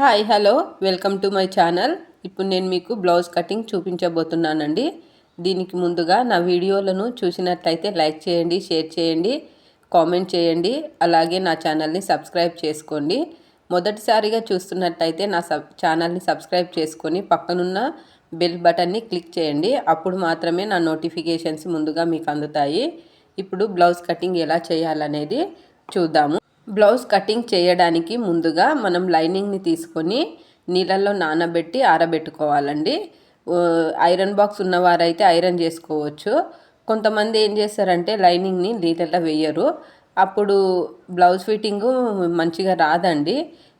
Hi hello. Welcome to my channel. ఇప్పుడు నేను మీకు బ్లౌజ్ కటింగ్ చూపించబోతున్నానండి. దీనికి ముందుగా నా వీడియోలను చూసినట్లయితే లైక్ చేయండి షేర్ చేయండి కామెంట్ చేయండి అలాగే నా ఛానల్ని సబ్స్క్రైబ్ చేసుకోండి. మొదటిసారిగా చూస్తున్నట్టయితే నా సబ్ ఛానల్ని సబ్స్క్రైబ్ చేసుకొని పక్కనున్న బెల్ బటన్ని క్లిక్ చేయండి. అప్పుడు మాత్రమే నా నోటిఫికేషన్స్ ముందుగా మీకు అందుతాయి. ఇప్పుడు బ్లౌజ్ కటింగ్ ఎలా చేయాలనేది చూద్దాము. బ్లౌజ్ కటింగ్ చేయడానికి ముందుగా మనం లైనింగ్ని తీసుకొని నీళ్ళల్లో నానబెట్టి ఆరబెట్టుకోవాలండి. ఐరన్ బాక్స్ ఉన్నవారైతే ఐరన్ చేసుకోవచ్చు. కొంతమంది ఏం చేస్తారంటే లైనింగ్ని నీళ్ళల్లో వేయరు. అప్పుడు బ్లౌజ్ ఫిట్టింగు మంచిగా రాదండి.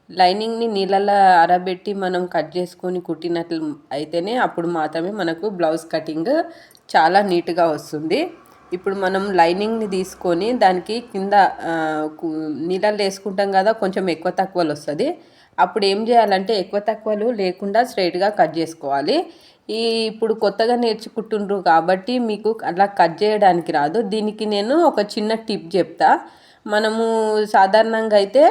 లైనింగ్ని నీళ్ళల్లో ఆరబెట్టి మనం కట్ చేసుకొని కుట్టినట్లు అయితేనే అప్పుడు మాత్రమే మనకు బ్లౌజ్ కటింగ్ చాలా నీట్గా వస్తుంది. ఇప్పుడు మనం లైనింగ్ని తీసుకొని దానికి కింద నీళ్ళల్లో వేసుకుంటాం కదా కొంచెం ఎక్కువ తక్కువలు వస్తుంది. అప్పుడు ఏం చేయాలంటే ఎక్కువ తక్కువలు లేకుండా స్ట్రైట్గా కట్ చేసుకోవాలి. ఈ ఇప్పుడు కొత్తగా నేర్చుకుంటుండ్రు కాబట్టి మీకు అలా కట్ చేయడానికి రాదు. దీనికి నేను ఒక చిన్న టిప్ చెప్తా. మనము సాధారణంగా అయితే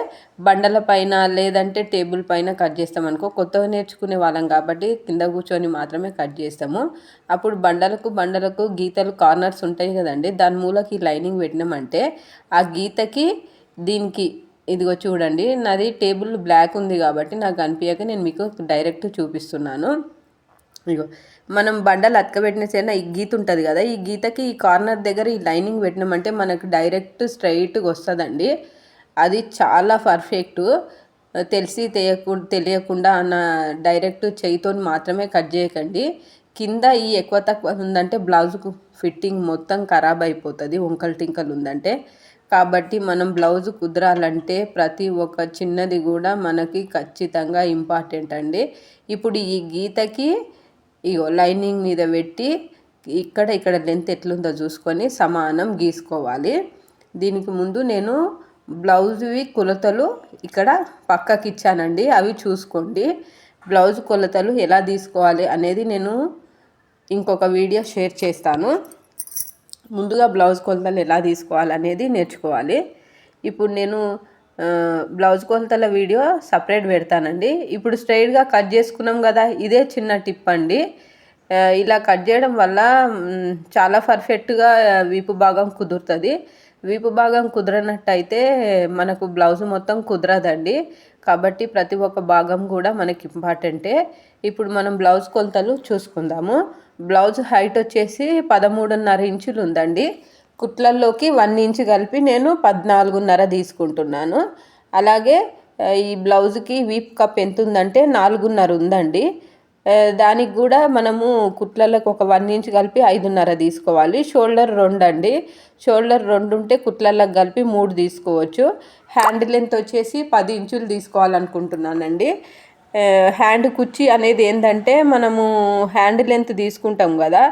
బండల పైన లేదంటే టేబుల్ పైన కట్ చేస్తాం అనుకో కొత్తగా నేర్చుకునే వాళ్ళం కాబట్టి కింద కూర్చొని మాత్రమే కట్ చేస్తాము. అప్పుడు బండలకు బండలకు గీతలు కార్నర్స్ ఉంటాయి కదండి దాని మూలకి లైనింగ్ పెట్టినామంటే ఆ గీతకి దీనికి ఇదిగో చూడండి నాది టేబుల్ బ్లాక్ ఉంది కాబట్టి నాకు అనిపించక నేను మీకు డైరెక్ట్ చూపిస్తున్నాను. ఇగో మనం బండలు అతకబెట్టిన సేన ఈ గీత ఉంటుంది కదా ఈ గీతకి ఈ కార్నర్ దగ్గర ఈ లైనింగ్ పెట్టినామంటే మనకు డైరెక్ట్ స్ట్రైట్గా వస్తుందండి. అది చాలా పర్ఫెక్ట్. తెలిసి తెలియకు తెలియకుండా అన్న డైరెక్ట్ చేయితో మాత్రమే కట్ చేయకండి. కింద ఈ ఎక్కువ తక్కువ ఉందంటే బ్లౌజ్కు ఫిట్టింగ్ మొత్తం ఖరాబ్ అయిపోతుంది వంకలు టింకలు ఉందంటే. కాబట్టి మనం బ్లౌజ్ కుదరాలంటే ప్రతి ఒక్క చిన్నది కూడా మనకి ఖచ్చితంగా ఇంపార్టెంట్ అండి. ఇప్పుడు ఈ గీతకి ఇగో లైనింగ్ మీద పెట్టి ఇక్కడ ఇక్కడ లెంత్ ఎట్లుందో చూసుకొని సమానం గీసుకోవాలి. దీనికి ముందు నేను బ్లౌజ్వి కొలతలు ఇక్కడ పక్కకి ఇచ్చానండి అవి చూసుకోండి. బ్లౌజ్ కొలతలు ఎలా తీసుకోవాలి అనేది నేను ఇంకొక వీడియో షేర్ చేస్తాను. ముందుగా బ్లౌజ్ కొలతలు ఎలా తీసుకోవాలి అనేది నేర్చుకోవాలి. ఇప్పుడు నేను బ్లౌజ్ కొలతల వీడియో సపరేట్ పెడతానండి. ఇప్పుడు స్ట్రైట్గా కట్ చేసుకున్నాం కదా ఇదే చిన్న టిప్ అండి. ఇలా కట్ చేయడం వల్ల చాలా పర్ఫెక్ట్గా వీపు భాగం కుదురుతుంది. వీపు భాగం కుదరనట్టయితే మనకు బ్లౌజ్ మొత్తం కుదరదండి. కాబట్టి ప్రతి ఒక్క భాగం కూడా మనకి ఇంపార్టెంటే. ఇప్పుడు మనం బ్లౌజ్ కొలతలు చూసుకుందాము. బ్లౌజ్ హైట్ వచ్చేసి పదమూడున్నర ఇంచులు ఉందండి. కుట్లల్లోకి వన్ ఇంచ్ కలిపి నేను పద్నాలుగున్నర తీసుకుంటున్నాను. అలాగే ఈ బ్లౌజ్కి వీప్ కప్ ఎంత ఉందంటే నాలుగున్నర ఉందండి. దానికి కూడా మనము కుట్లలకు ఒక వన్ ఇంచ్ కలిపి ఐదున్నర తీసుకోవాలి. షోల్డర్ రెండు అండి షోల్డర్ రెండు ఉంటే కుట్లలకు కలిపి మూడు తీసుకోవచ్చు. హ్యాండ్ లెంత్ వచ్చేసి పది ఇంచులు తీసుకోవాలనుకుంటున్నానండి. హ్యాండ్ కుర్చీ అనేది ఏంటంటే మనము హ్యాండ్ లెంత్ తీసుకుంటాం కదా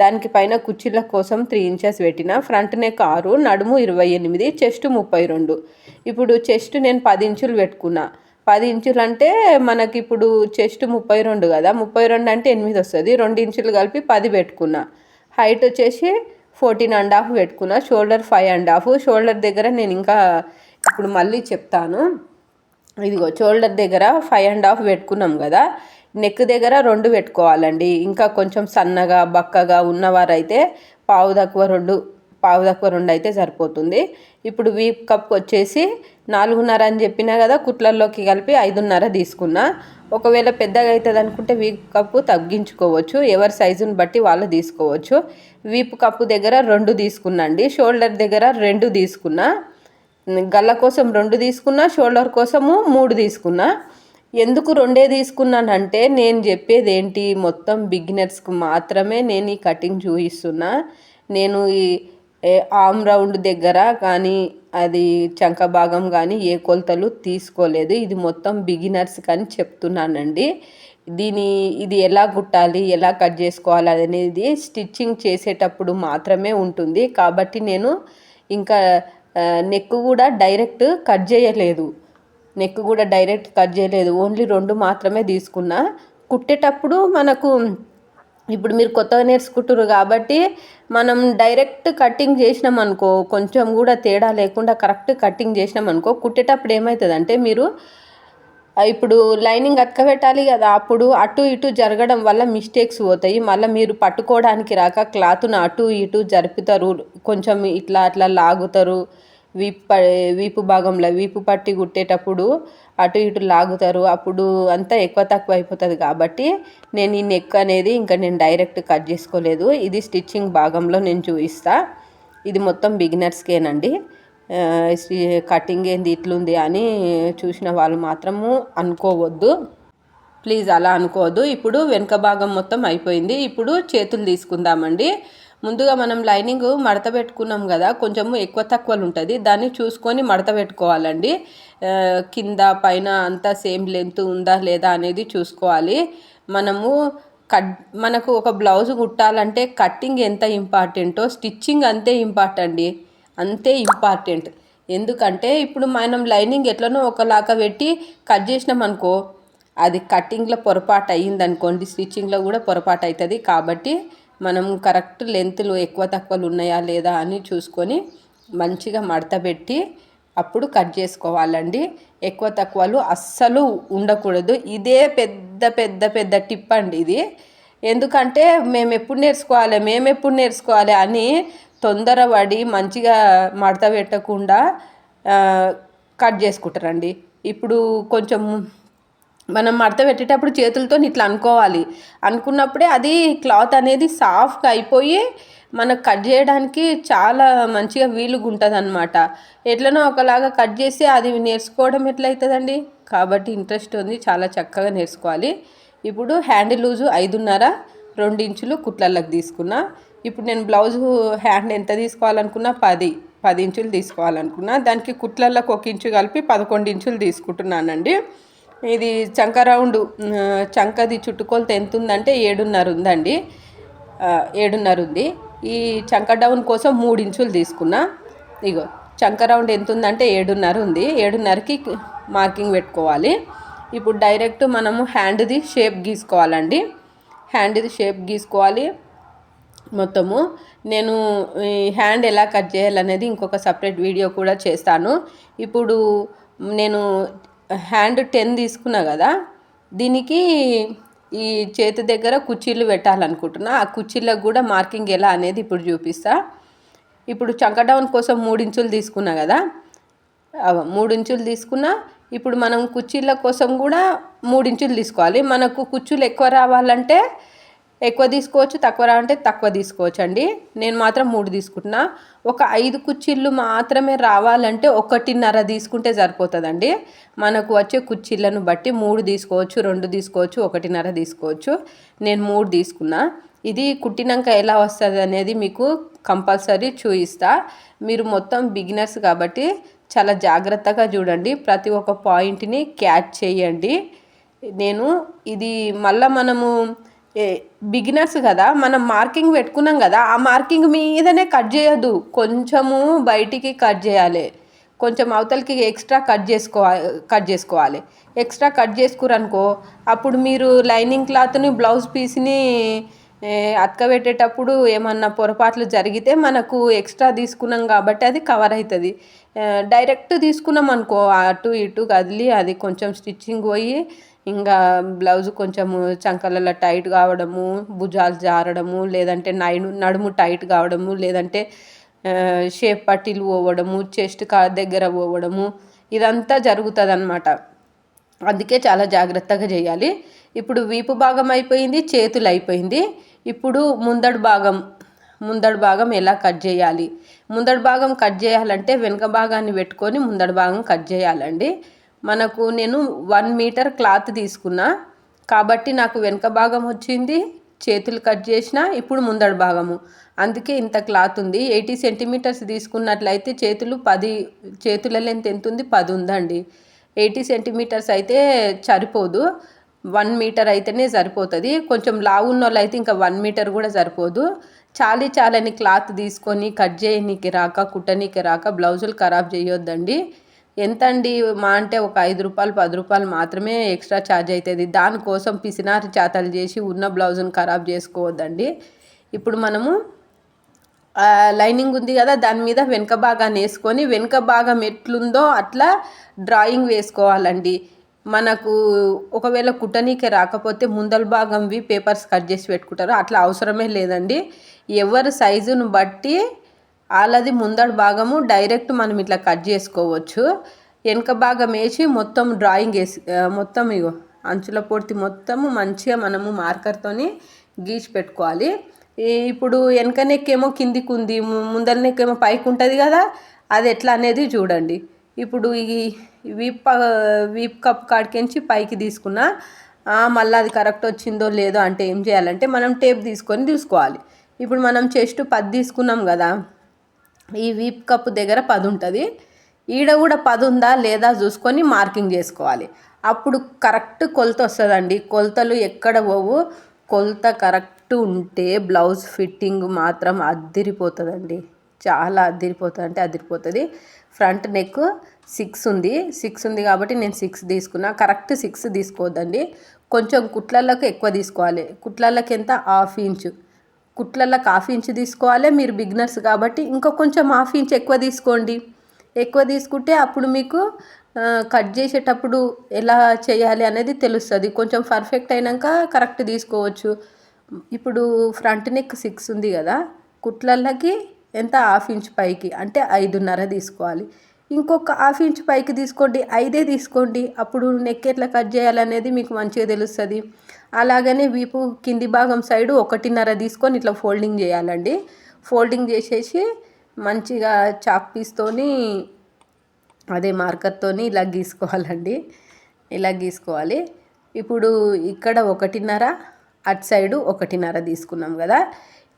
దానికి పైన కుర్చీల కోసం త్రీ ఇంచెస్ పెట్టిన ఫ్రంట్ నెక్ ఆరు నడుము ఇరవై ఎనిమిది చెస్ట్ ముప్పై రెండు. ఇప్పుడు చెస్ట్ నేను పది ఇంచులు పెట్టుకున్నా. పది ఇంచులు అంటే మనకి ఇప్పుడు చెస్ట్ ముప్పై రెండు కదా. ముప్పై రెండు అంటే ఎనిమిది వస్తుంది. రెండు ఇంచులు కలిపి పది పెట్టుకున్నా. హైట్ వచ్చేసి ఫోర్టీన్ అండ్ హాఫ్ పెట్టుకున్నా. Shoulder five and half. Shoulder దగ్గర నేను ఇంకా ఇప్పుడు మళ్ళీ చెప్తాను. ఇదిగో షోల్డర్ దగ్గర ఫైవ్ అండ్ హాఫ్ పెట్టుకున్నాం కదా. నెక్ దగ్గర రెండు పెట్టుకోవాలండి. ఇంకా కొంచెం సన్నగా బక్కగా ఉన్నవారైతే పావు తక్కువ రెండు పావు తక్కువ రెండు అయితే సరిపోతుంది. ఇప్పుడు వీప్ కప్ వచ్చేసి నాలుగున్నర అని చెప్పినా కదా కుట్లల్లోకి కలిపి ఐదున్నర తీసుకున్నా. ఒకవేళ పెద్దగా అవుతుంది అనుకుంటే వీప్ కప్పు తగ్గించుకోవచ్చు. ఎవరి సైజుని బట్టి వాళ్ళు తీసుకోవచ్చు. వీప్ కప్పు దగ్గర రెండు తీసుకున్నాండి. షోల్డర్ దగ్గర రెండు తీసుకున్నా. గల్ల కోసం రెండు తీసుకున్నా షోల్డర్ కోసము మూడు తీసుకున్నా. ఎందుకు రెండే తీసుకున్నానంటే నేను చెప్పేది ఏంటి మొత్తం బిగినర్స్కి మాత్రమే నేను ఈ కటింగ్ చూపిస్తున్నా. నేను ఈ ఆమ్ రౌండ్ దగ్గర కానీ అది చంక భాగం కానీ ఏ కొలతలు తీసుకోలేదు. ఇది మొత్తం బిగినర్స్ కానీ చెప్తున్నానండి. దీని ఇది ఎలా కుట్టాలి ఎలా కట్ చేసుకోవాలి అనేది స్టిచ్చింగ్ చేసేటప్పుడు మాత్రమే ఉంటుంది. కాబట్టి నేను ఇంకా నెక్ కూడా డైరెక్ట్ కట్ చేయలేదు. నెక్ కూడా డైరెక్ట్ కట్ చేయలేదు. ఓన్లీ రెండు మాత్రమే తీసుకున్నా. కుట్టేటప్పుడు మనకు ఇప్పుడు మీరు కొత్తగా నేర్చుకుంటారు కాబట్టి మనం డైరెక్ట్ కటింగ్ చేసినాం అనుకో కొంచెం కూడా తేడా లేకుండా కరెక్ట్ కటింగ్ చేసినాం అనుకో కుట్టేటప్పుడు ఏమవుతుంది అంటే మీరు ఇప్పుడు లైనింగ్ అతకబెట్టాలి కదా అప్పుడు అటు ఇటు జరగడం వల్ల మిస్టేక్స్ పోతాయి. మళ్ళీ మీరు పట్టుకోవడానికి రాక క్లాత్ను అటు ఇటు జరుపుతారు. కొంచెం ఇట్లా అట్లా లాగుతారు. వీపు ప వీపు భాగంలో వీపు పట్టి కుట్టేటప్పుడు అటు ఇటు లాగుతారు. అప్పుడు అంతా ఎక్కువ తక్కువ అయిపోతుంది కాబట్టి నేను ఈ నెక్ అనేది ఇంకా నేను డైరెక్ట్ కట్ చేసుకోలేదు. ఇది స్టిచ్చింగ్ భాగంలో నేను చూపిస్తా. ఇది మొత్తం బిగినర్స్కేనండి కటింగ్ ఏంది ఇట్లుంది అని చూసిన వాళ్ళు మాత్రము అనుకోవద్దు. ప్లీజ్ అలా అనుకోవద్దు. ఇప్పుడు వెనుక భాగం మొత్తం అయిపోయింది. ఇప్పుడు చేతులు తీసుకుందామండి. ముందుగా మనం లైనింగ్ మడత పెట్టుకున్నాం కదా కొంచెము ఎక్కువ తక్కువలు ఉంటుంది. దాన్ని చూసుకొని మడత పెట్టుకోవాలండి. కింద పైన అంతా సేమ్ లెంత్ ఉందా లేదా అనేది చూసుకోవాలి. మనము కట్ మనకు ఒక బ్లౌజ్ కుట్టాలంటే కట్టింగ్ ఎంత ఇంపార్టెంటో స్టిచ్చింగ్ అంతే ఇంపార్టెంట్ అంతే ఇంపార్టెంట్ ఎందుకంటే ఇప్పుడు మనం లైనింగ్ ఎట్లనో ఒకలాగా పెట్టి కట్ చేసినాం అనుకో అది కటింగ్లో పొరపాటు అయ్యింది అనుకోండి స్టిచ్చింగ్లో కూడా పొరపాటు అవుతుంది కాబట్టి మనం కరెక్ట్ లెంత్లు ఎక్కువ తక్కువలు ఉన్నాయా లేదా అని చూసుకొని మంచిగా మడత పెట్టి అప్పుడు కట్ చేసుకోవాలండి. ఎక్కువ తక్కువలు అస్సలు ఉండకూడదు. ఇదే పెద్ద పెద్ద పెద్ద టిప్ అండి ఇది. ఎందుకంటే మేము ఎప్పుడు నేర్చుకోవాలి మేము ఎప్పుడు నేర్చుకోవాలి అని తొందరపడి మంచిగా మడత పెట్టకుండా కట్ చేసుకుంటారండి. ఇప్పుడు కొంచెం మనం మడత పెట్టేటప్పుడు చేతులతో ఇట్లా అనుకోవాలి. అనుకున్నప్పుడే అది క్లాత్ అనేది సాఫ్ట్గా అయిపోయి మనకు కట్ చేయడానికి చాలా మంచిగా వీలుగా ఉంటుంది అనమాట ఎట్లనో ఒకలాగా కట్ చేసి అది నేర్చుకోవడం ఎట్లయితుందండి? కాబట్టి ఇంట్రెస్ట్ ఉంది చాలా చక్కగా నేర్చుకోవాలి. ఇప్పుడు హ్యాండిల్ లూజు ఐదున్నర. ఇంచులు కుట్లలకు తీసుకున్నా. ఇప్పుడు నేను బ్లౌజు హ్యాండ్ ఎంత తీసుకోవాలనుకున్నా పది పది ఇంచులు తీసుకోవాలనుకున్నా. దానికి కుట్లలకు ఒక ఇంచు కలిపి పదకొండు ఇంచులు తీసుకుంటున్నానండి. ఇది చంక రౌండ్ చంకది చుట్టుకొలత ఎంత ఉందంటే ఏడున్నర ఉందండి. ఏడున్నర ఉంది. ఈ చంక డౌన్ కోసం మూడు ఇంచులు తీసుకున్నా. ఇగో చంక రౌండ్ ఎంత ఉందంటే ఏడున్నర ఉంది. ఏడున్నరకి మార్కింగ్ పెట్టుకోవాలి. ఇప్పుడు డైరెక్ట్ మనము హ్యాండ్ది షేప్ గీసుకోవాలండి. హ్యాండ్ది షేప్ గీసుకోవాలి. మొత్తము నేను ఈ హ్యాండ్ ఎలా కట్ చేయాలనేది ఇంకొక సపరేట్ వీడియో కూడా చేస్తాను. ఇప్పుడు నేను హ్యాండ్ టెన్ తీసుకున్నా కదా దీనికి ఈ చేతి దగ్గర కుర్చీలు పెట్టాలనుకుంటున్నా. ఆ కుర్చీలకు కూడా మార్కింగ్ ఎలా అనేది ఇప్పుడు చూపిస్తా. ఇప్పుడు చంక డౌన్ కోసం మూడు ఇంచులు తీసుకున్నా కదా మూడించులు తీసుకున్నా ఇప్పుడు మనం కుర్చీల కోసం కూడా మూడు ఇంచులు తీసుకోవాలి. మనకు కుర్చీలు ఎక్కువ రావాలంటే ఎక్కువ తీసుకోవచ్చు తక్కువ రావాలంటే తక్కువ తీసుకోవచ్చు అండి నేను మాత్రం మూడు తీసుకుంటున్నా. ఒక ఐదు కుర్చీలు మాత్రమే రావాలంటే ఒకటిన్నర తీసుకుంటే సరిపోతుందండి. మనకు వచ్చే కుర్చీలను బట్టి మూడు తీసుకోవచ్చు రెండు తీసుకోవచ్చు ఒకటిన్నర తీసుకోవచ్చు. నేను మూడు తీసుకున్నా. ఇది కుట్టినాక ఎలా వస్తుంది అనేది మీకు కంపల్సరీ చూయిస్తా మీరు మొత్తం బిగినర్స్ కాబట్టి చాలా జాగ్రత్తగా చూడండి. ప్రతి ఒక్క పాయింట్ని క్యాచ్ చేయండి. నేను ఇది మళ్ళీ మనము బిగినర్స్ కదా మనం మార్కింగ్ పెట్టుకున్నాం కదా ఆ మార్కింగ్ మీదనే కట్ చేయొద్దు. కొంచెము బయటికి కట్ చేయాలి. కొంచెం అవతలకి ఎక్స్ట్రా కట్ చేసుకోవాలి కట్ చేసుకోవాలి. ఎక్స్ట్రా కట్ చేసుకురనుకో అప్పుడు మీరు లైనింగ్ క్లాత్ని బ్లౌజ్ పీస్ని అతకబెట్టేటప్పుడు ఏమన్నా పొరపాట్లు జరిగితే మనకు ఎక్స్ట్రా తీసుకున్నాం కాబట్టి అది కవర్ అవుతుంది. డైరెక్ట్ తీసుకున్నాం అనుకో అటు ఇటు కదిలి అది కొంచెం స్టిచ్చింగ్ పోయి ఇంకా బ్లౌజ్ కొంచెము చంకలలో టైట్ కావడము భుజాలు జారడము లేదంటే నైను నడుము టైట్ కావడము లేదంటే షేప్ పట్టీలు పోవడము చెస్ట్ కా దగ్గర పోవడము ఇదంతా జరుగుతుంది అనమాట అందుకే చాలా జాగ్రత్తగా చేయాలి. ఇప్పుడు వీపు భాగం అయిపోయింది చేతులు అయిపోయింది. ఇప్పుడు ముందడు భాగం ముందడు భాగం ఎలా కట్ చేయాలి? ముందడు భాగం కట్ చేయాలంటే వెనుక భాగాన్ని పెట్టుకొని ముందడు భాగం కట్ చేయాలండి. మనకు నేను వన్ మీటర్ క్లాత్ తీసుకున్నా కాబట్టి నాకు వెనుక భాగం వచ్చింది చేతులు కట్ చేసిన ఇప్పుడు ముందడు భాగము. అందుకే ఇంత క్లాత్ ఉంది. ఎయిటీ సెంటీమీటర్స్ తీసుకున్నట్లయితే చేతులు పది చేతుల లెంత్ ఎంత ఉంది? పది ఉందండి. ఎయిటీ సెంటీమీటర్స్ అయితే సరిపోదు. వన్ మీటర్ అయితేనే సరిపోతుంది. కొంచెం లావు ఉన్న వాళ్ళు అయితే ఇంకా వన్ మీటర్ కూడా సరిపోదు. చాలి చాలని క్లాత్ తీసుకొని కట్ చేయనీకి రాక కుట్టనీకి రాక బ్లౌజులు ఖరాబ్ చేయొద్దండి. ఎంత అండి మా అంటే ఒక ఐదు రూపాయలు పది రూపాయలు మాత్రమే ఎక్స్ట్రా ఛార్జ్ అవుతుంది దానికోసం పిసినారి చాతలు చేసి ఉన్న బ్లౌజును ఖరాబ్ చేసుకోవద్దండి. ఇప్పుడు మనము లైనింగ్ ఉంది కదా దాని మీద వెనుక భాగాన్ని వేసుకొని వెనుక భాగం ఎట్లుందో అట్లా డ్రాయింగ్ వేసుకోవాలండి. మనకు ఒకవేళ కుటనీకే రాకపోతే ముందల భాగంవి పేపర్స్ కట్ చేసి పెట్టుకుంటారు. అట్లా అవసరమే లేదండి. ఎవరి సైజును బట్టి వాళ్ళది ముందడ భాగము డైరెక్ట్ మనం ఇట్లా కట్ చేసుకోవచ్చు. వెనక భాగం వేసి మొత్తం డ్రాయింగ్ వేసి మొత్తం ఇగో అంచుల పూర్తి మొత్తము మంచిగా మనము మార్కర్తోని గీసి పెట్టుకోవాలి. ఇప్పుడు వెనక నెక్కేమో కిందికి ఉంది ముందర నెక్కేమో పైకి ఉంటుంది కదా అది ఎట్లా అనేది చూడండి. ఇప్పుడు ఈ వీప్ వీప్ కప్ కాడికించి పైకి తీసుకున్నా మళ్ళీ అది కరెక్ట్ వచ్చిందో లేదో అంటే ఏం చేయాలంటే మనం టేప్ తీసుకొని తీసుకోవాలి ఇప్పుడు మనం చెస్ట్ పది తీసుకున్నాం కదా ఈ వీప్ కప్ దగ్గర పది ఉంటుంది. ఈడ కూడా పది ఉందా లేదా చూసుకొని మార్కింగ్ చేసుకోవాలి. అప్పుడు కరెక్ట్ కొలత వస్తుందండి. కొలతలు ఎక్కడ పోవు కొలత కరెక్ట్ కరెక్ట్ ఉంటే బ్లౌజ్ ఫిట్టింగ్ మాత్రం అద్దిరిపోతుందండి. చాలా అదిరిపోతుంది అంటే అదిరిపోతుంది ఫ్రంట్ నెక్ సిక్స్ ఉంది. సిక్స్ ఉంది కాబట్టి నేను సిక్స్ తీసుకున్నా. కరెక్ట్ సిక్స్ తీసుకోవద్దండి. కొంచెం కుట్లలకు ఎక్కువ తీసుకోవాలి. కుట్లలకు ఎంత? Half inch. కుట్లలకు హాఫ్ ఇంచ్ తీసుకోవాలి. మీరు బిగినర్స్ కాబట్టి ఇంకా కొంచెం హాఫ్ ఇంచ్ ఎక్కువ తీసుకోండి. ఎక్కువ తీసుకుంటే అప్పుడు మీకు కట్ చేసేటప్పుడు ఎలా చేయాలి అనేది తెలుస్తుంది. కొంచెం పర్ఫెక్ట్ అయినాక కరెక్ట్ తీసుకోవచ్చు. ఇప్పుడు ఫ్రంట్ నెక్ సిక్స్ ఉంది కదా కుట్లల్లకి ఎంత హాఫ్ ఇంచ్ పైకి? అంటే ఐదున్నర తీసుకోవాలి. ఇంకొక హాఫ్ ఇంచ్ పైకి తీసుకోండి ఐదే తీసుకోండి. అప్పుడు నెక్ ఎట్లా కట్ చేయాలనేది మీకు మంచిగా తెలుస్తుంది. అలాగనే వీపు కింది భాగం సైడు ఒకటిన్నర తీసుకొని ఇట్లా ఫోల్డింగ్ చేయాలండి. ఫోల్డింగ్ చేసేసి మంచిగా చాక్ పీస్తోని అదే మార్కర్తోని ఇలా గీసుకోవాలండి. ఇలా గీసుకోవాలి. ఇప్పుడు ఇక్కడ ఒకటిన్నర అటు సైడు ఒకటిన్నర తీసుకున్నాం కదా.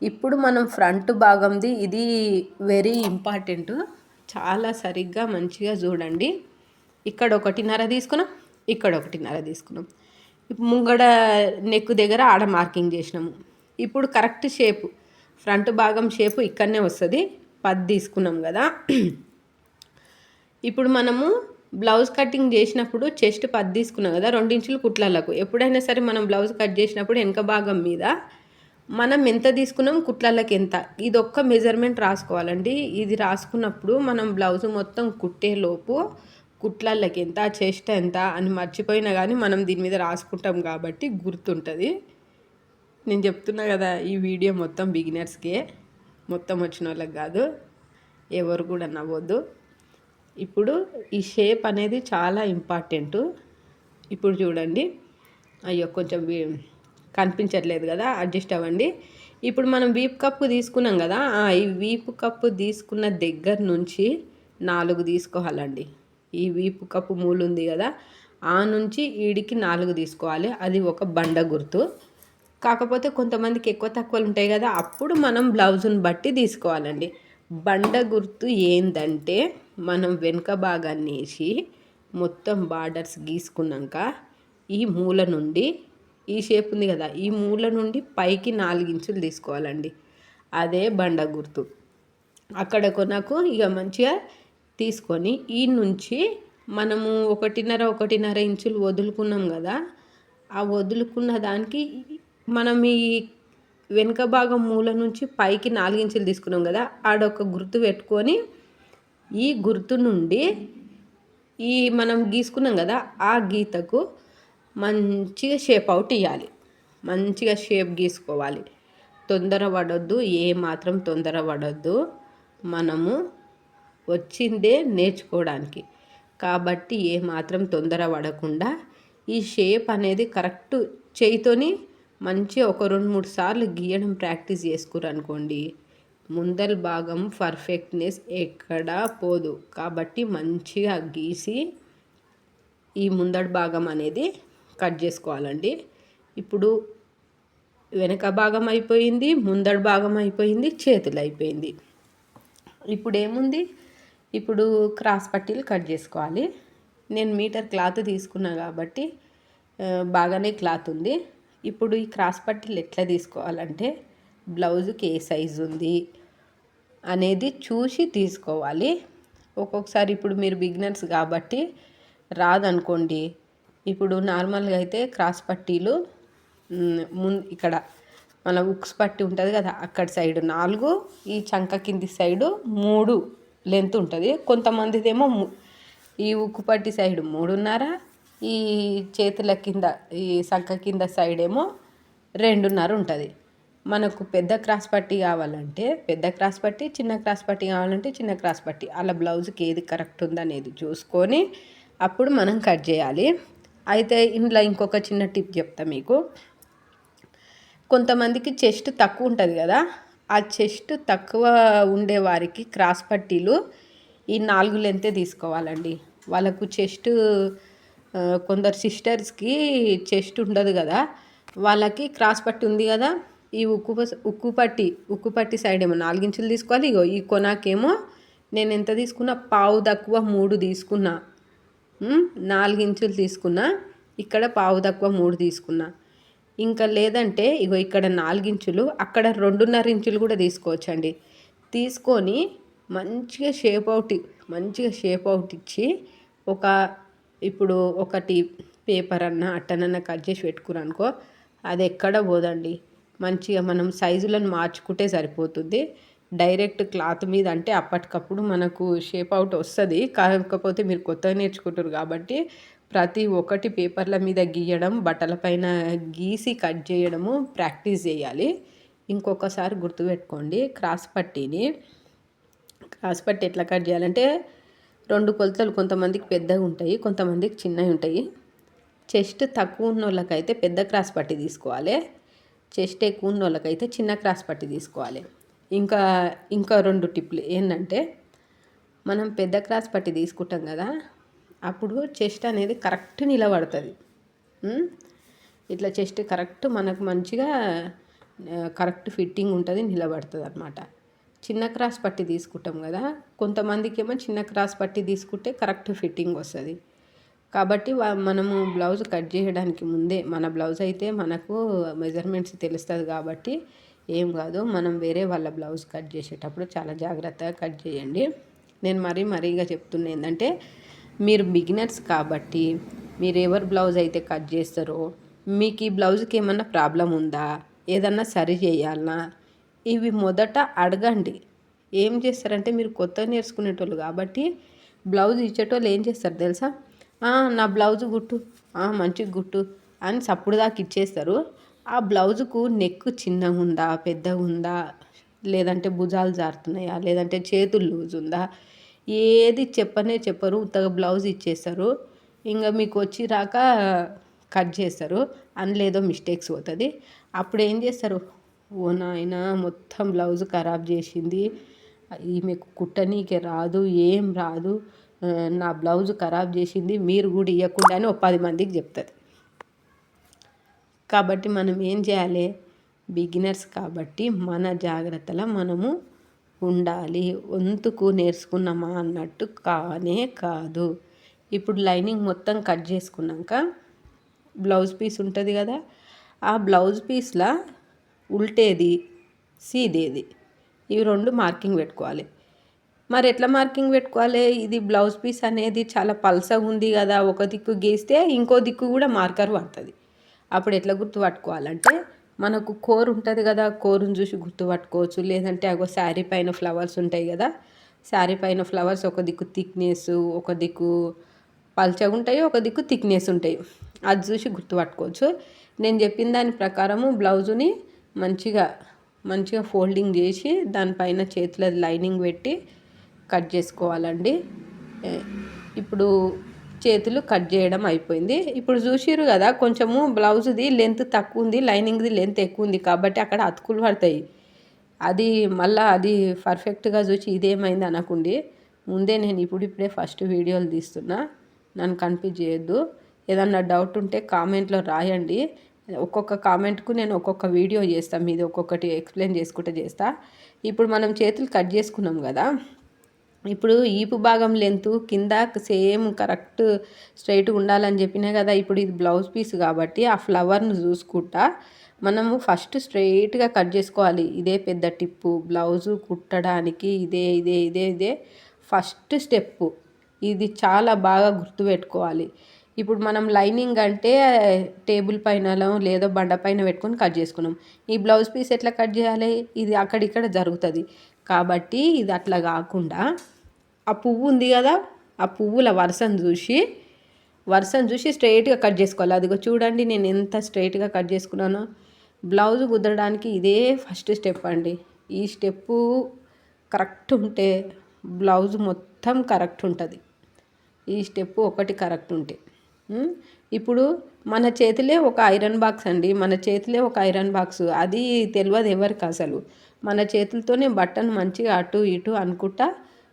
ఇప్పుడు మనం ఫ్రంట్ భాగంది ఇది వెరీ ఇంపార్టెంట్. చాలా సరిగ్గా మంచిగా చూడండి. ఇక్కడ ఒకటిన్నర తీసుకున్నాం ఇక్కడ ఒకటిన్నర తీసుకున్నాం. ఇప్పుడు ముంగడ నెక్ దగ్గర ఆడ మార్కింగ్ చేసినాము. ఇప్పుడు కరెక్ట్ షేపు ఫ్రంట్ భాగం షేపు ఇక్కడనే వస్తుంది. పది తీసుకున్నాం కదా. ఇప్పుడు మనము బ్లౌజ్ కటింగ్ చేసినప్పుడు చెస్ట్ పది తీసుకున్నాం కదా రెండించులు కుట్లలకు. ఎప్పుడైనా సరే మనం బ్లౌజ్ కట్ చేసినప్పుడు వెనక భాగం మీద మనం ఎంత తీసుకున్నాం కుట్లలకు ఎంత? ఇది ఒక్క మెజర్మెంట్ రాసుకోవాలండి. ఇది రాసుకున్నప్పుడు మనం బ్లౌజ్ మొత్తం కుట్టేలోపు కుట్లకి ఎంత చెస్ట్ ఎంత అని మర్చిపోయినా కానీ మనం దీని మీద రాసుకుంటాం కాబట్టి గుర్తుంటుంది. నేను చెప్తున్నా కదా ఈ వీడియో మొత్తం బిగినర్స్కే మొత్తం వచ్చిన వాళ్ళకి కాదు ఎవరు కూడా నవ్వద్దు. ఇప్పుడు ఈ షేప్ అనేది చాలా ఇంపార్టెంట్ ఇప్పుడు చూడండి. అయ్యో కొంచెం కనిపించట్లేదు కదా అడ్జస్ట్ అవ్వండి. ఇప్పుడు మనం వీప్ కప్పు తీసుకున్నాం కదా ఈ వీపు కప్పు తీసుకున్న దగ్గర నుంచి నాలుగు తీసుకోవాలండి. ఈ వీపు కప్పు మూలు ఉంది కదా ఆ నుంచి ఈడికి నాలుగు తీసుకోవాలి. అది ఒక బండ గుర్తు. కాకపోతే కొంతమందికి ఎక్కువ తక్కువలు ఉంటాయి కదా అప్పుడు మనం బ్లౌజుని బట్టి తీసుకోవాలండి. బండ గుర్తు ఏంటంటే మనం వెనుక భాగాన్ని వేసి మొత్తం బార్డర్స్ గీసుకున్నాక ఈ మూల నుండి ఈ షేప్ ఉంది కదా ఈ మూల నుండి పైకి నాలుగించులు తీసుకోవాలండి. అదే బండ గుర్తు. అక్కడ కొనకు ఇక మంచిగా తీసుకొని ఈ నుంచి మనము ఒకటిన్నర ఒకటిన్నర ఇంచులు వదులుకున్నాం కదా ఆ వదులుకున్న దానికి మనం ఈ వెనుక భాగం మూల నుంచి పైకి నాలుగించులు తీసుకున్నాం కదా ఆడొక గుర్తు పెట్టుకొని ఈ గుర్తు నుండి ఈ మనం గీసుకున్నాం కదా ఆ గీతకు మంచిగా షేప్ అవుట్ ఇవ్వాలి మంచిగా షేప్ గీసుకోవాలి. తొందర పడొద్దు ఏ మాత్రం తొందర పడొద్దు. మనము వచ్చిందే నేర్చుకోవడానికి. కాబట్టి ఏ మాత్రం తొందర పడకుండా ఈ షేప్ అనేది కరెక్ట్ చేయితోని మంచిగా ఒక రెండు మూడు సార్లు గీయడం ప్రాక్టీస్ చేసుకురనుకోండి ముందర ముందల భాగం పర్ఫెక్ట్నెస్ ఎక్కడా పోదు. కాబట్టి మంచిగా గీసి ఈ ముందడి భాగం అనేది కట్ చేసుకోవాలండి. ఇప్పుడు వెనక భాగం అయిపోయింది ముందడి భాగం అయిపోయింది చేతులు అయిపోయింది. ఇప్పుడు ఏముంది? ఇప్పుడు క్రాస్ పట్టీలు కట్ చేసుకోవాలి. నేను మీటర్ క్లాత్ తీసుకున్నా కాబట్టి బాగానే క్లాత్ ఉంది. ఇప్పుడు ఈ క్రాస్ పట్టీలు ఎట్లా తీసుకోవాలంటే బ్లౌజుకి ఏ సైజు ఉంది అనేది చూసి తీసుకోవాలి. ఒక్కొక్కసారి ఇప్పుడు మీరు బిగినర్స్ కాబట్టి రాదనుకోండి. ఇప్పుడు నార్మల్గా అయితే క్రాస్ పట్టీలు ముందు ఇక్కడ మన ఉక్స్ పట్టి ఉంటుంది కదా అక్కడ సైడు నాలుగు ఈ చంక కింది సైడు మూడు లెంత్ ఉంటుంది. కొంతమందిదేమో ఈ ఉక్కు పట్టి సైడు మూడున్నర ఈ చేతుల కింద ఈ సంఖ కింద సైడ్ ఏమో రెండున్నర ఉంటుంది. మనకు పెద్ద క్రాస్ పట్టి కావాలంటే పెద్ద క్రాస్ పట్టి చిన్న క్రాస్ పట్టి కావాలంటే చిన్న క్రాస్ పట్టి. అలా బ్లౌజ్కి ఏది కరెక్ట్ ఉందనేది చూసుకొని అప్పుడు మనం కట్ చేయాలి. అయితే ఇందులో ఇంకొక చిన్న టిప్ చెప్తా మీకు. కొంతమందికి చెస్ట్ తక్కువ ఉంటుంది కదా ఆ చెస్ట్ తక్కువ ఉండే వారికి క్రాస్ పట్టీలు ఈ నాలుగు లెంతే తీసుకోవాలండి. వాళ్ళకు చెస్ట్ కొందరు సిస్టర్స్కి చెస్ట్ ఉండదు కదా వాళ్ళకి క్రాస్ పట్టి ఉంది కదా ఈ ఉక్కు ఉక్కు పట్టి ఉక్కు పట్టి సైడ్ ఏమో నాలుగించులు తీసుకోవాలి ఇగో ఈ కొనాకేమో నేను ఎంత తీసుకున్నా పావు తక్కువ మూడు తీసుకున్నా నాలుగించులు తీసుకున్నా ఇక్కడ పావు తక్కువ మూడు తీసుకున్నా. ఇంకా లేదంటే ఇగో ఇక్కడ నాలుగించులు అక్కడ రెండున్నర ఇంచులు కూడా తీసుకోవచ్చండి. తీసుకొని మంచిగా షేప్ అవుట్ మంచిగా షేప్ అవుట్ ఇచ్చి ఒక ఇప్పుడు ఒకటి పేపర్ అన్న అట్టనన్నా కట్ చేసి పెట్టుకురనుకో అది ఎక్కడ పోదండి? మంచిగా మనం సైజులను మార్చుకుంటే సరిపోతుంది. డైరెక్ట్ క్లాత్ మీద అంటే అప్పటికప్పుడు మనకు షేప్ అవుట్ వస్తుంది. కాకపోతే మీరు కొత్తగా నేర్చుకుంటారు కాబట్టి ప్రతి ఒక్కటి పేపర్ల మీద గీయడం బట్టల పైన గీసి కట్ చేయడము ప్రాక్టీస్ చేయాలి. ఇంకొకసారి గుర్తుపెట్టుకోండి క్రాస్ పట్టీని. క్రాస్ పట్టి ఎట్లా కట్ చేయాలంటే రెండు కొలతలు కొంతమందికి పెద్దగా ఉంటాయి కొంతమందికి చిన్నవి ఉంటాయి. చెస్ట్ తక్కువ ఉన్న వాళ్ళకైతే పెద్ద క్రాస్ పట్టి తీసుకోవాలి. చెస్ట్ ఎక్కువ ఉన్న వాళ్ళకైతే చిన్న క్రాస్ పట్టి తీసుకోవాలి. ఇంకా ఇంకా రెండు టిప్లు ఏంటంటే మనం పెద్ద క్రాస్ పట్టి తీసుకుంటాం కదా అప్పుడు చెస్ట్ అనేది కరెక్ట్ నిలబడుతుంది. ఇట్లా చెస్ట్ కరెక్ట్ మనకు మంచిగా కరెక్ట్ ఫిట్టింగ్ ఉంటుంది నిలబడుతుంది అనమాట చిన్న క్రాస్ పట్టి తీసుకుంటాం కదా. కొంతమందికి ఏమో చిన్న క్రాస్ పట్టి తీసుకుంటే కరెక్ట్ ఫిట్టింగ్ వస్తుంది. కాబట్టి మనము బ్లౌజ్ కట్ చేయడానికి ముందే మన బ్లౌజ్ అయితే మనకు మెజర్మెంట్స్ తెలుస్తుంది కాబట్టి ఏం కాదు మనం వేరే వాళ్ళ బ్లౌజ్ కట్ చేసేటప్పుడు చాలా జాగ్రత్తగా కట్ చేయండి. నేను మరీ మరీగా చెప్తున్నా ఏంటంటే మీరు బిగినర్స్ కాబట్టి మీరు ఎవరు బ్లౌజ్ అయితే కట్ చేస్తారో మీకు ఈ బ్లౌజ్కి ఏమన్నా ప్రాబ్లం ఉందా? ఏదన్నా సరి చేయాలన్నా ఇవి మొదట అడగండి. ఏం చేస్తారంటే మీరు కొత్త నేర్చుకునేటోళ్ళు కాబట్టి బ్లౌజ్ ఇచ్చేటోళ్ళు ఏం చేస్తారు తెలుసా? నా బ్లౌజ్ గుట్టు మంచి గుట్టు అని సప్పుడు దాకా ఇచ్చేస్తారు. ఆ బ్లౌజుకు నెక్ చిన్నగా ఉందా పెద్దగా ఉందా లేదంటే భుజాలు జారుతున్నాయా లేదంటే చేతులు లూజ్ ఉందా ఏది చెప్పనే చెప్పరు ఉత్తగా బ్లౌజ్ ఇచ్చేస్తారు. ఇంకా మీకు వచ్చి రాక కట్ చేస్తారు. అందులో ఏదో మిస్టేక్స్ పోతుంది. అప్పుడు ఏం చేస్తారు? ఓ నాయన మొత్తం బ్లౌజ్ ఖరాబ్ చేసింది. ఈమెకు కుట్టనీకే రాదు ఏం రాదు. నా బ్లౌజ్ ఖరాబ్ చేసింది మీరు కూడా ఇవ్వకుండా అని ఒక పది మందికి చెప్తుంది. కాబట్టి మనం ఏం చేయాలి? బిగినర్స్ కాబట్టి మన జాగ్రత్తలో మనము ఉండాలి. వంతుకు నేర్చుకున్నామా అన్నట్టు కానే కాదు. ఇప్పుడు లైనింగ్ మొత్తం కట్ చేసుకున్నాక బ్లౌజ్ పీస్ ఉంటుంది కదా ఆ బ్లౌజ్ పీస్లో ఉల్టేది సీదేది. ఇవి రెండు మార్కింగ్ పెట్టుకోవాలి. మరి ఎట్లా మార్కింగ్ పెట్టుకోవాలి? ఇది బ్లౌజ్ పీస్ అనేది చాలా పల్సగా ఉంది కదా ఒక దిక్కు గీస్తే ఇంకో దిక్కు కూడా మార్కర్ పడుతుంది. అప్పుడు ఎట్లా గుర్తుపట్టుకోవాలంటే మనకు కోర్ ఉంటుంది కదా కోరును చూసి గుర్తుపట్టుకోవచ్చు లేదంటే అగో శారీ పైన ఫ్లవర్స్ ఉంటాయి కదా శారీ పైన ఫ్లవర్స్ ఒక దిక్కు థిక్నెస్ ఒక దిక్కు పల్చగా ఉంటాయి ఒక దిక్కు థిక్నెస్ ఉంటాయి. అది చూసి గుర్తుపట్టుకోవచ్చు నేను చెప్పిన దాని ప్రకారము బ్లౌజుని మంచిగా మంచిగా ఫోల్డింగ్ చేసి దానిపైన చేతుల లైనింగ్ పెట్టి కట్ చేసుకోవాలండి. ఇప్పుడు చేతులు కట్ చేయడం అయిపోయింది. ఇప్పుడు చూసిరు కదా కొంచెము బ్లౌజ్ది లెంత్ తక్కువ ఉంది లైనింగ్ది లెంత్ ఎక్కువ ఉంది కాబట్టి అక్కడ అతుకులు పడతాయి. అది మళ్ళీ అది పర్ఫెక్ట్గా చూసి ఇదేమైంది అనకుండి ముందే నేను ఇప్పుడు ఇప్పుడే ఫస్ట్ వీడియోలు తీస్తున్నా. నన్ను కనిపించేయద్దు ఏదన్నా డౌట్ ఉంటే కామెంట్లో రాయండి. ఒక్కొక్క కామెంట్కు నేను ఒక్కొక్క వీడియో చేస్తాను మీది ఒక్కొక్కటి ఎక్స్ప్లెయిన్ చేసుకుంటే చేస్తా. ఇప్పుడు మనం చేతులు కట్ చేసుకున్నాం కదా ఇప్పుడు ఈపు భాగం లెంత్ కింద సేమ్ కరెక్ట్ స్ట్రైట్గా ఉండాలని చెప్పినా కదా ఇప్పుడు ఇది బ్లౌజ్ పీస్ కాబట్టి ఆ ఫ్లవర్ను చూసుకుంటా. మనము ఫస్ట్ స్ట్రైట్గా కట్ చేసుకోవాలి ఇదే పెద్ద టిప్పు బ్లౌజు కుట్టడానికి ఇదే ఇదే ఇదే ఇదే ఫస్ట్ స్టెప్పు. ఇది చాలా బాగా గుర్తుపెట్టుకోవాలి. ఇప్పుడు మనం లైనింగ్ అంటే టేబుల్ పైన లేదో బండ పైన పెట్టుకొని కట్ చేసుకున్నాం. ఈ బ్లౌజ్ పీస్ ఎట్లా కట్ చేయాలి? ఇది అక్కడిక్కడ జరుగుతుంది. కాబట్టి ఇది అట్లా కాకుండా ఆ పువ్వు ఉంది కదా ఆ పువ్వుల వరుసను చూసి వరుసను చూసి స్ట్రైట్గా కట్ చేసుకోవాలి. అదిగో చూడండి నేను ఎంత స్ట్రైట్గా కట్ చేసుకున్నానో. బ్లౌజ్ కుదరడానికి ఇదే ఫస్ట్ స్టెప్ అండి. ఈ స్టెప్పు కరెక్ట్ ఉంటే బ్లౌజ్ మొత్తం కరెక్ట్ ఉంటుంది. ఈ స్టెప్ ఒకటి కరెక్ట్ ఉంటే. ఇప్పుడు మన చేతిలే ఒక ఐరన్ బాక్స్ అండి. మన చేతిలే ఒక ఐరన్ బాక్స్. అది తెలియదు ఎవరికి అసలు. మన చేతులతోనే బట్టను మంచిగా అటు ఇటు అనుకుంటా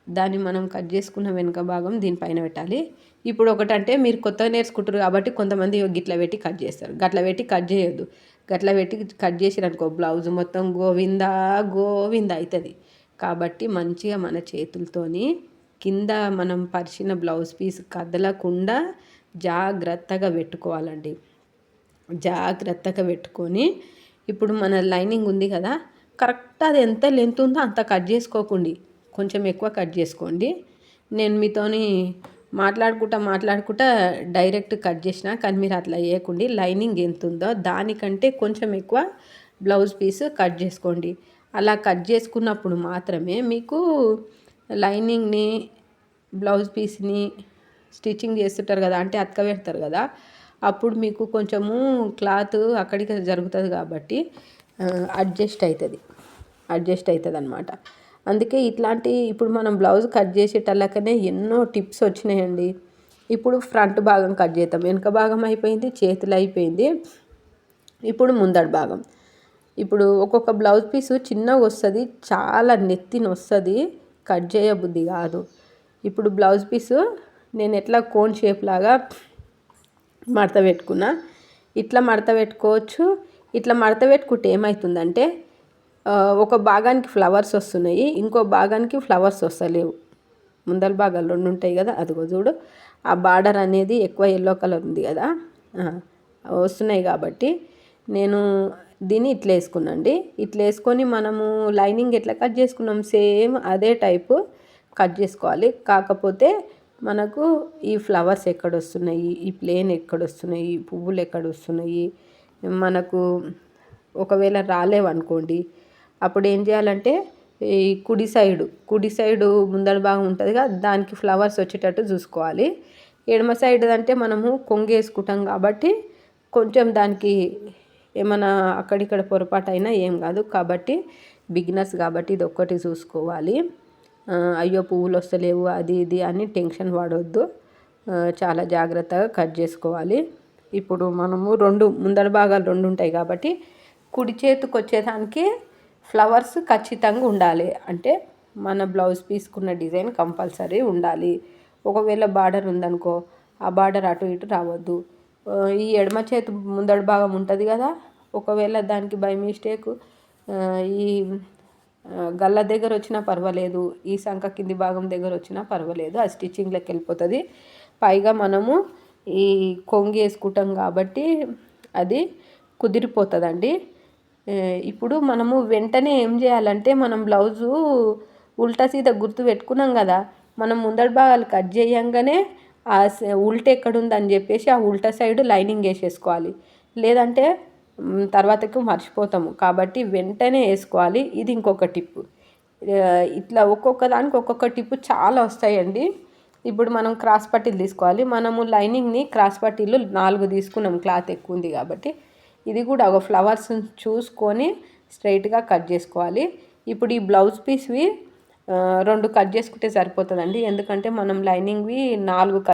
దాన్ని మనం కట్ చేసుకున్న వెనుక భాగం దీనిపైన పెట్టాలి. ఇప్పుడు ఒకటంటే మీరు కొత్తగా నేర్చుకుంటారు కాబట్టి కొంతమంది గిట్ల పెట్టి కట్ చేస్తారు. గట్ల పెట్టి కట్ చేయొద్దు. గట్ల పెట్టి కట్ చేసిరనుకో బ్లౌజ్ మొత్తం గోవిందా గోవింద అవుతుంది కాబట్టి మంచిగా మన చేతులతోని కింద మనం పరిచిన బ్లౌజ్ పీస్ కదలకుండా జాగ్రత్తగా పెట్టుకోవాలండి. జాగ్రత్తగా పెట్టుకొని ఇప్పుడు మన లైనింగ్ ఉంది కదా కరెక్ట్ అది ఎంత లెంత్ ఉందో అంత కట్ చేసుకోకండి. కొంచెం ఎక్కువ కట్ చేసుకోండి. నేను మీతోని మాట్లాడుకుంటా మాట్లాడుకుంటా డైరెక్ట్ కట్ చేసిన కానీ మీరు అట్లా చేయకండి లైనింగ్ ఎంత ఉందో దానికంటే కొంచెం ఎక్కువ బ్లౌజ్ పీస్ కట్ చేసుకోండి. అలా కట్ చేసుకున్నప్పుడు మాత్రమే మీకు లైనింగ్ని బ్లౌజ్ పీస్ని స్టిచ్చింగ్ చేస్తుంటారు కదా అంటే అతక పెడతారు కదా అప్పుడు మీకు కొంచెము క్లాత్ అక్కడికి జరుగుతుంది కాబట్టి అడ్జస్ట్ అవుతుంది అడ్జస్ట్ అవుతుంది అనమాట అందుకే ఇట్లాంటి ఇప్పుడు మనం బ్లౌజ్ కట్ చేసేటల్లకనే ఎన్నో టిప్స్ వచ్చినాయండి. ఇప్పుడు ఫ్రంట్ భాగం కట్ చేద్దాం. వెనుక భాగం అయిపోయింది చేతులు అయిపోయింది. ఇప్పుడు ముందడి భాగం. ఇప్పుడు ఒక్కొక్క బ్లౌజ్ పీసు చిన్నగా వస్తుంది చాలా నెత్తిని వస్తుంది కట్ చేయబుద్ధి కాదు. ఇప్పుడు బ్లౌజ్ పీసు నేను ఎట్లా కోన్ షేప్ లాగా మడత పెట్టుకున్నా. ఇట్లా మడత పెట్టుకోవచ్చు. ఇట్లా మడత పెట్టుకుంటే ఏమవుతుందంటే ఒక భాగానికి ఫ్లవర్స్ వస్తున్నాయి ఇంకో భాగానికి ఫ్లవర్స్ వస్తలేవు. ముందల భాగాలు రెండు ఉంటాయి కదా అదిగో చూడు. ఆ బార్డర్ అనేది ఎక్కువ ఎల్లో కలర్ ఉంది కదా. వస్తున్నాయి కాబట్టి నేను దీన్ని ఇట్లా వేసుకున్నాండి ఇట్లా వేసుకొని మనము లైనింగ్ ఎట్లా కట్ చేసుకున్నాం? సేమ్ అదే టైపు కట్ చేసుకోవాలి. కాకపోతే మనకు ఈ ఫ్లవర్స్ ఎక్కడ వస్తున్నాయి ఈ ప్లేన్ ఎక్కడ వస్తున్నాయి పువ్వులు ఎక్కడ వస్తున్నాయి మనకు ఒకవేళ రాలేవనుకోండి అప్పుడు ఏం చేయాలంటే ఈ కుడి సైడు కుడి సైడు ముందర భాగం ఉంటుంది కదా దానికి ఫ్లవర్స్ వచ్చేటట్టు చూసుకోవాలి. ఎడమ సైడ్ అంటే మనము కొంగేసుకుంటాం కాబట్టి కొంచెం దానికి ఏమైనా అక్కడిక్కడ పొరపాటు అయినా ఏం కాదు. కాబట్టి బిగినర్స్ కాబట్టి ఇది ఒక్కటి చూసుకోవాలి. అయ్యో పువ్వులు వస్తలేవు అది ఇది అని టెన్షన్ పడవద్దు చాలా జాగ్రత్తగా కట్ చేసుకోవాలి. ఇప్పుడు మనము రెండు ముందర భాగాలు రెండు ఉంటాయి కాబట్టి కుడి చేతికి వచ్చేదానికి ఫ్లవర్స్ ఖచ్చితంగా ఉండాలి. అంటే మన బ్లౌజ్ పీసుకున్న డిజైన్ కంపల్సరీ ఉండాలి. ఒకవేళ బార్డర్ ఉందనుకో ఆ బార్డర్ అటు ఇటు రావద్దు. ఈ ఎడమ చేతి ముందడ భాగం ఉంటుంది కదా ఒకవేళ దానికి బై మిస్టేక్ ఈ గల్ల దగ్గర వచ్చినా పర్వాలేదు ఈ సంఖ కింది భాగం దగ్గర వచ్చినా పర్వాలేదు అది స్టిచ్చింగ్లోకి వెళ్ళిపోతుంది. పైగా మనము ఈ కొంగి వేసుకుంటాం కాబట్టి అది కుదిరిపోతుందండి. ఇప్పుడు మనము వెంటనే ఏం చేయాలంటే మనం బ్లౌజు ఉల్టా సీత గుర్తు పెట్టుకున్నాం కదా మనం ముందటి భాగాలు కట్ చేయంగానే ఆ ఉల్ట ఎక్కడుందని చెప్పేసి ఆ ఉల్టా సైడ్ లైనింగ్ వేసేసుకోవాలి. లేదంటే తర్వాతకు మర్చిపోతాము. కాబట్టి వెంటనే వేసుకోవాలి. ఇది ఇంకొక టిప్పు ఇట్లా ఒక్కొక్క దానికి ఒక్కొక్క టిప్పు చాలా వస్తాయండి. ఇప్పుడు మనం క్రాస్ పట్టీలు తీసుకోవాలి. మనము లైనింగ్ని క్రాస్ పట్టీలు నాలుగు తీసుకున్నాం. క్లాత్ ఎక్కువ ఉంది కాబట్టి. ఇది కూడా ఒక ఫ్లవర్స్ చూసుకొని స్ట్రైట్గా కట్ చేసుకోవాలి. ఇప్పుడు ఈ బ్లౌజ్ పీస్వి రెండు కట్ చేసుకుంటే సరిపోతుందండి. ఎందుకంటే మనం లైనింగ్వి నాలుగు